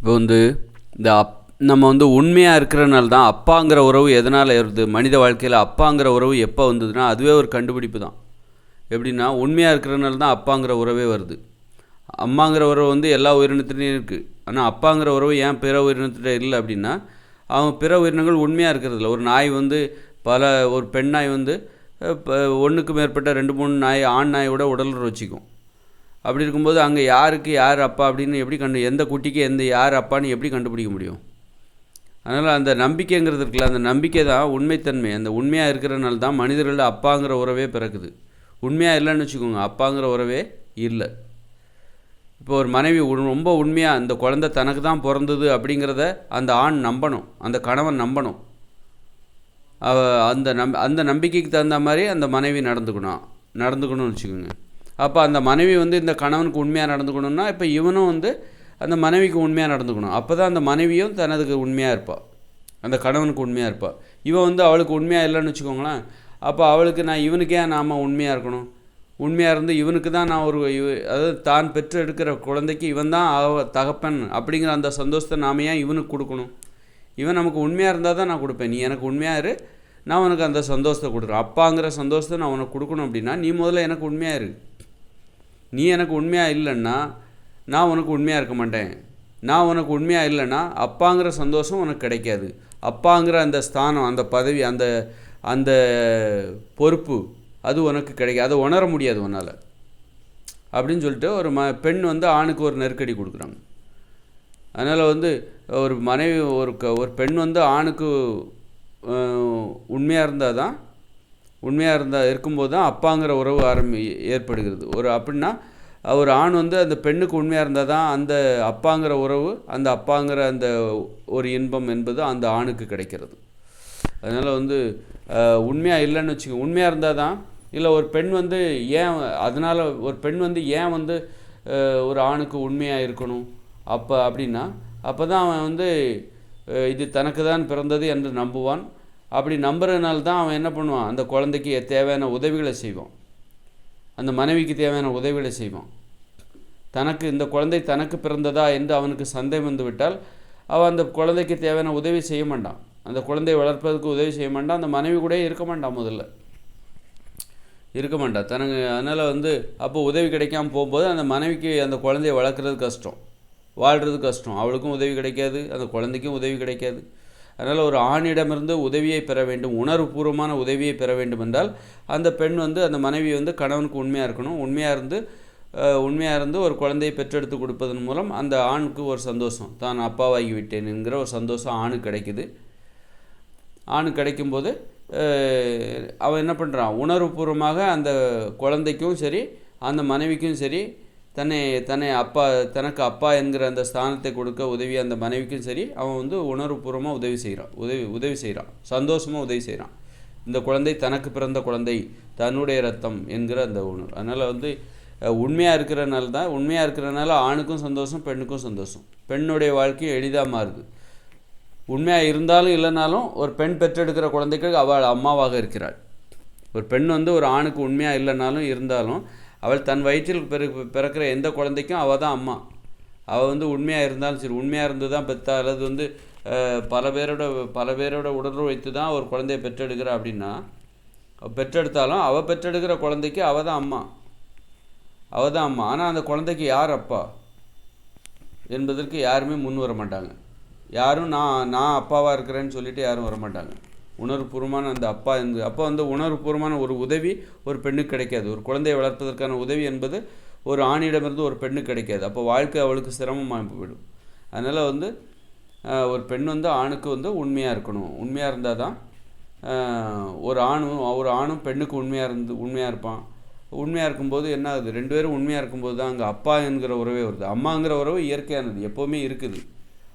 இப்போ வந்து இந்த அப் நம்ம வந்து உண்மையாக இருக்கிறனால தான் அப்பாங்கிற உறவு எதனால் வருது மனித வாழ்க்கையில் அப்பாங்கிற உறவு எப்போ வந்ததுன்னா அதுவே ஒரு கண்டுபிடிப்பு தான். எப்படின்னா உண்மையாக இருக்கிறனால தான் அப்பாங்கிற உறவே வருது. அம்மாங்கிற உறவு வந்து எல்லா உயிரினத்துலேயும் இருக்குது ஆனால் அப்பாங்கிற உறவு ஏன் பிற உயிரினத்துல இல்லை அப்படின்னா அவங்க பிற உயிரினங்கள் உண்மையாக இருக்கிறதில்ல. ஒரு நாய் வந்து பல ஒரு பெண் நாய் வந்து இப்போ ஒன்றுக்கு மேற்பட்ட ரெண்டு மூணு நாய் ஆண் நாயோட உடல் வச்சுக்கும். அப்படி இருக்கும்போது அங்கே யாருக்கு யார் அப்பா அப்படின்னு எப்படி கண்டு எந்த குட்டிக்கு எந்த யார் அப்பான்னு எப்படி கண்டுபிடிக்க முடியும்? அதனால் அந்த நம்பிக்கைங்கிறது இருக்குல்ல அந்த நம்பிக்கை தான் உண்மைத்தன்மை. அந்த உண்மையாக இருக்கிறனால தான் மனிதர்கள் அப்பாங்கிற உறவே பிறக்குது. உண்மையாக இல்லைன்னு வச்சுக்கோங்க அப்பாங்கிற உறவே இல்லை. இப்போ ஒரு மனைவி உண்- ரொம்ப உண்மையாக அந்த குழந்தை தனக்கு தான் பிறந்தது அப்படிங்கிறத அந்த ஆண் நம்பணும் அந்த கணவன் நம்பணும். அவ அந்த நம் அந்த நம்பிக்கைக்கு தகுந்த மாதிரி அந்த மனைவி நடந்துக்கணும் நடந்துக்கணும்னு வச்சுக்கோங்க. அப்போ அந்த மனைவி வந்து இந்த கணவனுக்கு உண்மையாக நடந்துக்கணும்னா இப்போ இவனும் வந்து அந்த மனைவிக்கு உண்மையாக நடந்துக்கணும். அப்போ தான் அந்த மனைவியும் தனதுக்கு உண்மையாக இருப்பாள் அந்த கணவனுக்கு உண்மையாக இருப்பாள் இவன் வந்து அவளுக்கு உண்மையாக இல்லைன்னு வச்சுக்கோங்களேன். அப்போ அவளுக்கு நான் இவனுக்கே நாம் உண்மையாக இருக்கணும்? உண்மையாக இருந்து இவனுக்கு தான் நான் ஒரு இவ அதாவது தான் பெற்று எடுக்கிற குழந்தைக்கு இவன் தான் அவ தகப்பன் அப்படிங்கிற அந்த சந்தோஷத்தை நாம ஏன் இவனுக்கு கொடுக்கணும்? இவன் நமக்கு உண்மையாக இருந்தால் தான் நான் கொடுப்பேன். நீ எனக்கு உண்மையாக இரு. நான் உனக்கு அந்த சந்தோஷத்தை கொடுக்குறேன். அப்பாங்கிற சந்தோஷத்தை நான் உனக்கு கொடுக்கணும் அப்படின்னா நீ முதல்ல எனக்கு உண்மையாக இரு. நீ எனக்கு உண்மையாக இல்லைன்னா நான் உனக்கு உண்மையாக இருக்க மாட்டேன். நான் உனக்கு உண்மையாக இல்லைன்னா அப்பாங்கிற சந்தோஷம் உனக்கு கிடைக்காது. அப்பாங்கிற அந்த ஸ்தானம் அந்த பதவி அந்த அந்த பொறுப்பு அது உனக்கு கிடைக்காது. அதை உணர முடியாது உன்னால். அப்படின்னு சொல்லிட்டு ஒரு ம பெண் வந்து ஆணுக்கு ஒரு நெருக்கடி கொடுக்குறாங்க. அதனால் வந்து ஒரு மனைவி ஒரு க ஒரு பெண் வந்து ஆணுக்கு உண்மையாக இருந்தால் தான் உண்மையாக இருந்தால் இருக்கும்போது தான் அப்பாங்கிற உறவு ஆரம்பி ஏற்படுகிறது. ஒரு அப்படின்னா ஒரு ஆண் வந்து அந்த பெண்ணுக்கு உண்மையாக இருந்தால் தான் அந்த அப்பாங்கிற உறவு அந்த அப்பாங்கிற அந்த ஒரு இன்பம் என்பது அந்த ஆணுக்கு கிடைக்கிறது. அதனால் வந்து உண்மையாக இல்லைன்னு வச்சுக்கோங்க உண்மையாக இருந்தால் தான் இல்லை ஒரு பெண் வந்து ஏன் அதனால் ஒரு பெண் வந்து ஏன் வந்து ஒரு ஆணுக்கு உண்மையாக இருக்கணும்? அப்போ அப்படின்னா அப்போ தான் அவன் வந்து இது தனக்கு தான் பிறந்தது என்று நம்புவான். அப்படி நம்புறதுனால தான் அவன் என்ன பண்ணுவான்? அந்த குழந்தைக்கு தேவையான உதவிகளை செய்வான். அந்த மனைவிக்கு தேவையான உதவிகளை செய்வான். தனக்கு இந்த குழந்தை தனக்கு பிறந்ததா என்று அவனுக்கு சந்தேகம் வந்து விட்டால் அவன் அந்த குழந்தைக்கு தேவையான உதவி செய்ய மாட்டான். அந்த குழந்தையை வளர்ப்பதற்கு உதவி செய்ய மாட்டான். அந்த மனைவி கூட இருக்க மாட்டான் முதல்ல. இருக்க மாட்டான். தனக்கு அதனால் வந்து அப்போ உதவி கிடைக்காம போகும்போது அந்த மனைவிக்கு அந்த குழந்தைய வளர்க்குறது கஷ்டம். வாழ்கிறது கஷ்டம். அவளுக்கும் உதவி கிடைக்காது அந்த குழந்தைக்கும் உதவி கிடைக்காது. அதனால் ஒரு ஆணிடமிருந்து உதவியை பெற வேண்டும் உணர்வுபூர்வமான உதவியை பெற வேண்டும் என்றால் அந்த பெண் வந்து அந்த மனைவி வந்து கணவனுக்கு உண்மையாக இருக்கணும். உண்மையாக இருந்து உண்மையாக இருந்து ஒரு குழந்தையை பெற்றெடுத்து கொடுப்பதன் மூலம் அந்த ஆணுக்கு ஒரு சந்தோஷம். தான் அப்பாவாகி விட்டேன் என்கிற ஒரு சந்தோஷம் ஆணுக்கு கிடைக்குது. ஆணு கிடைக்கும்போது அவன் என்ன பண்ணுறான் உணர்வுபூர்வமாக அந்த குழந்தைக்கும் சரி அந்த மனைவிக்கும் சரி தன்னை தன்னை அப்பா தனக்கு அப்பா என்கிற அந்த ஸ்தானத்தை கொடுக்க உதவி அந்த மனைவிக்கும் சரி அவன் வந்து உணர்வுபூர்வமாக உதவி செய்கிறான் உதவி உதவி செய்கிறான் சந்தோஷமாக உதவி செய்கிறான் இந்த குழந்தை தனக்கு பிறந்த குழந்தை தன்னுடைய ரத்தம் என்கிற அந்த உணர்வு. அதனால் வந்து உண்மையாக இருக்கிறனால தான் உண்மையாக இருக்கிறனால ஆணுக்கும் சந்தோஷம் பெண்ணுக்கும் சந்தோஷம். பெண்ணுடைய வாழ்க்கையும் எளிதாக மாறுது. உண்மையாக இருந்தாலும் இல்லைனாலும் ஒரு பெண் பெற்றெடுக்கிற குழந்தைக்கு அவள் அம்மாவாக இருக்கிறாள். ஒரு பெண் வந்து ஒரு ஆணுக்கு உண்மையாக இல்லைனாலும் இருந்தாலும் அவள் தன் வயிற்றில் பிற பிறக்கிற எந்த குழந்தைக்கும் அவள் தான் அம்மா. அவள் வந்து உண்மையாக இருந்தாலும் சரி உண்மையாக இருந்து தான் பெற்றா அல்லது வந்து பல பேரோட பல பேரோட உடல் வைத்து தான் ஒரு குழந்தையை பெற்றெடுக்கிறா அப்படின்னா பெற்றெடுத்தாலும் அவள் பெற்றெடுக்கிற குழந்தைக்கு அவள் தான் அம்மா. அவள் தான் அம்மா. ஆனால் அந்த குழந்தைக்கு யார் அப்பா? என்பதற்கு யாருமே முன் வர மாட்டாங்க. யாரும் நான் நான் அப்பாவாக இருக்கிறேன்னு சொல்லிட்டு யாரும் வர மாட்டாங்க. உணர்வுபூர்வமான அந்த அப்பா என்று அப்போ வந்து உணர்வுபூர்வமான ஒரு உதவி ஒரு பெண்ணுக்கு கிடைக்காது. ஒரு குழந்தையை வளர்ப்பதற்கான உதவி என்பது ஒரு ஆணிடமிருந்து ஒரு பெண்ணுக்கு கிடைக்காது. அப்போ வாழ்க்கை அவளுக்கு சிரமமாக போயிடும் அதனால் வந்து ஒரு பெண் வந்து ஆணுக்கு வந்து உண்மையாக இருக்கணும். உண்மையாக இருந்தால் தான் ஒரு ஆணும் ஒரு ஆணும் பெண்ணுக்கு உண்மையாக இருந்து உண்மையாக இருப்பான். உண்மையாக இருக்கும்போது என்ன ஆகுது? ரெண்டு பேரும் உண்மையாக இருக்கும்போது தான் அங்கே அப்பா என்கிற உறவே வருது. அம்மாங்கிற உறவு இயற்கையானது எப்போவுமே இருக்குது.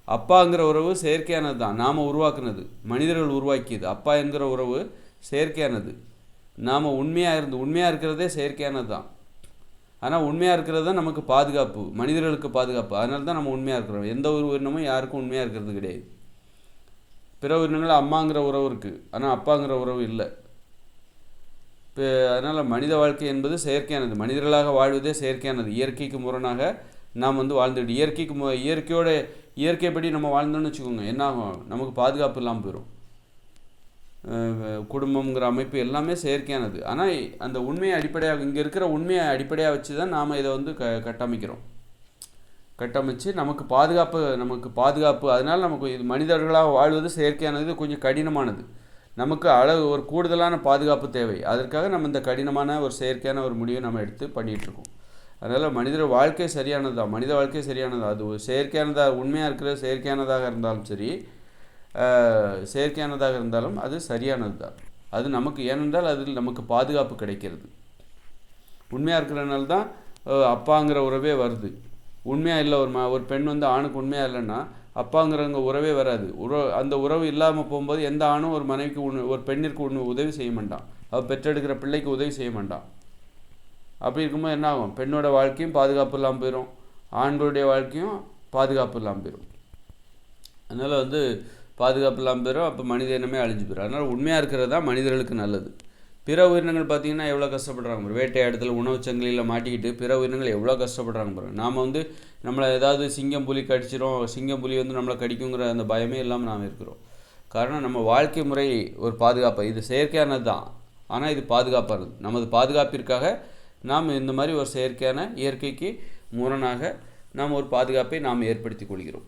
அப்பாங்கிற உறவு செயற்கையானது தான். நாம் உருவாக்குனது. மனிதர்கள் உருவாக்கியது. அப்பா என்கிற உறவு செயற்கையானது. நாம் உண்மையாக இருந்து உண்மையாக இருக்கிறதே செயற்கையானது தான். ஆனால் உண்மையாக இருக்கிறது தான் நமக்கு பாதுகாப்பு. மனிதர்களுக்கு பாதுகாப்பு. அதனால தான் நம்ம உண்மையாக இருக்கிறோம். எந்த ஒரு உயிரினமும் யாருக்கும் உண்மையாக இருக்கிறது கிடையாது. பிற உயிரினங்கள் அம்மாங்கிற உறவு இருக்குது ஆனால் அப்பாங்கிற உறவு இல்லை. இப்போ அதனால் மனித வாழ்க்கை என்பது செயற்கையானது. மனிதர்களாக வாழ்வதே செயற்கையானது. இயற்கைக்கு முரணாக நாம் வந்து வாழ்ந்துட்டு இயற்கைக்கு மு இயற்கையோட இயற்கைப்படி நம்ம வாழ்ந்தோம்னு வச்சுக்கோங்க என்னாகும் நமக்கு பாதுகாப்பு இல்லாமல் போயிடும் குடும்பங்கிற அமைப்பு எல்லாமே செயற்கையானது. ஆனால் அந்த உண்மையை அடிப்படையாக இங்கே இருக்கிற உண்மையை அடிப்படையாக வச்சு தான் நாம் இதை வந்து க கட்டமைக்கிறோம். கட்டமைச்சு நமக்கு பாதுகாப்பு நமக்கு பாதுகாப்பு அதனால் நமக்கு இது மனிதர்களாக வாழ்வது செயற்கையானது கொஞ்சம் கடினமானது. நமக்கு அளவு ஒரு கூடுதலான பாதுகாப்பு தேவை. அதற்காக நம்ம இந்த கடினமான ஒரு செயற்கையான ஒரு முடிவை நம்ம எடுத்து பண்ணிகிட்டு இருக்கோம். அதனால் மனிதர் வாழ்க்கை சரியானது? தான் மனித வாழ்க்கை சரியானதா? அது ஒரு செயற்கையானதாக உண்மையாக இருக்கிற செயற்கையானதாக இருந்தாலும் சரி செயற்கையானதாக இருந்தாலும் அது சரியானது தான் அது நமக்கு ஏனென்றால் அதில் நமக்கு பாதுகாப்பு கிடைக்கிறது. உண்மையாக இருக்கிறனால தான் அப்பாங்கிற உறவே வருது. உண்மையாக இல்லை ஒரு ம ஒரு பெண் வந்து ஆணுக்கு உண்மையாக இல்லைன்னா அப்பாங்கிறவங்க உறவே வராது. உறவு அந்த உறவு இல்லாமல் போகும்போது எந்த ஆணும் ஒரு மனைவிக்கு ஒரு பெண்ணிற்கு ஒன்று உதவி செய்ய மாட்டான். அவள் பெற்றெடுக்கிற பிள்ளைக்கு உதவி செய்ய மாட்டான். அப்படி இருக்கும்போது என்ன ஆகும்? பெண்ணோட வாழ்க்கையும் பாதுகாப்பு இல்லாமல் போயிடும் ஆண்களுடைய வாழ்க்கையும் பாதுகாப்பு இல்லாமல் போயிடும் அதனால் வந்து பாதுகாப்பு இல்லாமல் போயிடும் அப்போ மனித இனமே அழிஞ்சு போயிடும் அதனால் உண்மையாக இருக்கிறது தான் மனிதர்களுக்கு நல்லது. பிற உயிரினங்கள் பார்த்தீங்கன்னா எவ்வளோ கஷ்டப்படுறாங்க பாரு. வேட்டையாடுதல் உணவு சங்கிலியில் மாட்டிக்கிட்டு பிற உயிரினங்கள் எவ்வளோ கஷ்டப்படுறாங்க பாருங்க நாம் வந்து நம்மளை ஏதாவது சிங்கம் புலி கடிச்சிரும். சிங்கம் புலி வந்து நம்மளை கடிக்குங்கிற அந்த பயமே இல்லாமல் நாம் இருக்கிறோம். காரணம் நம்ம வாழ்க்கை முறை ஒரு பாதுகாப்பு. இது செயற்கையானது தான். ஆனால் இது பாதுகாப்பானது. நமது பாதுகாப்பிற்காக நாம் இந்த மாதிரி ஒரு செயற்கையான இயற்கைக்கு முரணாக நாம் ஒரு பாதுகாப்பை நாம் ஏற்படுத்தி கொள்கிறோம்.